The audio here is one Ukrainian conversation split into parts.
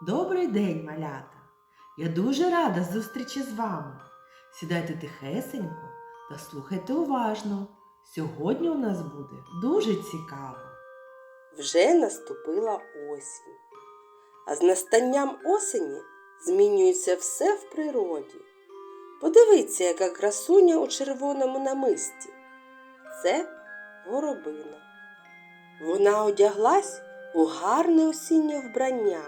Добрий день, малята! Я дуже рада зустрічі з вами. Сідайте тихесенько та слухайте уважно. Сьогодні у нас буде дуже цікаво. Вже наступила осінь. А з настанням осені змінюється все в природі. Подивіться, яка красуня у червоному намисті. Це горобина. Вона одяглась у гарне осіннє вбрання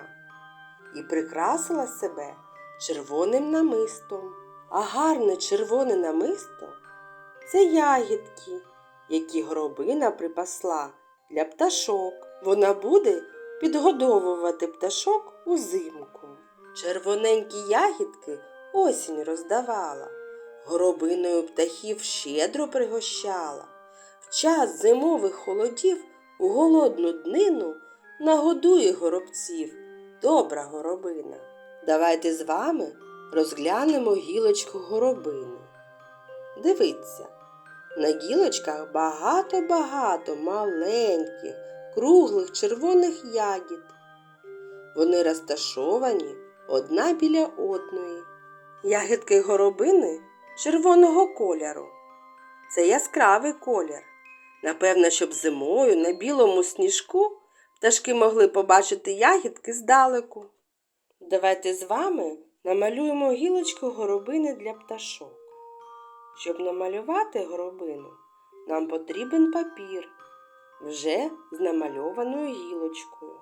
і прикрасила себе червоним намистом. А гарне червоне намисто це ягідки, які горобина припасла для пташок. Вона буде підгодовувати пташок узимку. Червоненькі ягідки осінь роздавала, горобиною птахів щедро пригощала. В час зимових холодів у голодну днину нагодує горобців добра горобина. Давайте з вами розглянемо гілочку горобини. Дивіться, на гілочках багато-багато маленьких, круглих червоних ягід. Вони розташовані одна біля одної. Ягідки горобини червоного кольору. Це яскравий колір. Напевно, щоб зимою на білому сніжку пташки могли побачити ягідки здалеку. Давайте з вами намалюємо гілочку горобини для пташок. Щоб намалювати горобину, нам потрібен папір вже з намальованою гілочкою,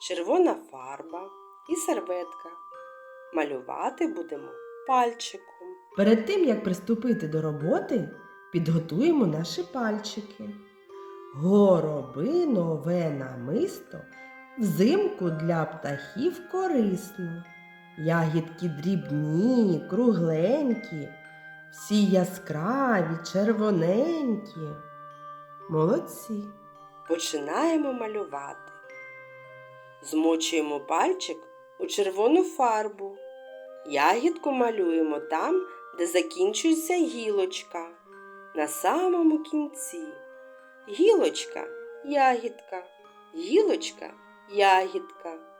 червона фарба і серветка. Малювати будемо пальчиком. Перед тим, як приступити до роботи, підготуємо наші пальчики. Горобинове намисто взимку для птахів корисно. Ягідки дрібні, кругленькі, всі яскраві, червоненькі. Молодці. Починаємо малювати. Змочуємо пальчик у червону фарбу. Ягідку малюємо там, де закінчується гілочка. На самому кінці. Гілочка, ягідка, гілочка, ягідка.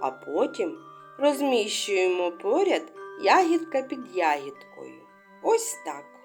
а потім розміщуємо поряд ягідка під ягідкою. Ось так.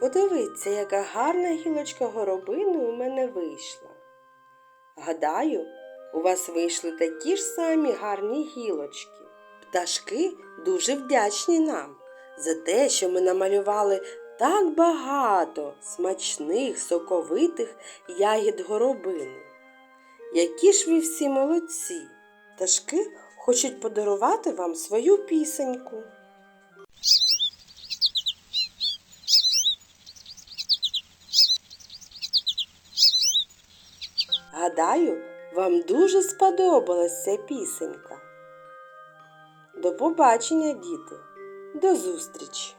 Подивіться, яка гарна гілочка горобини у мене вийшла. Гадаю, у вас вийшли такі ж самі гарні гілочки. Пташки дуже вдячні нам за те, що ми намалювали так багато смачних, соковитих ягід горобини. Які ж ви всі молодці! Пташки хочуть подарувати вам свою пісеньку. Гадаю, вам дуже сподобалась ця пісенька. До побачення, діти, до зустрічі!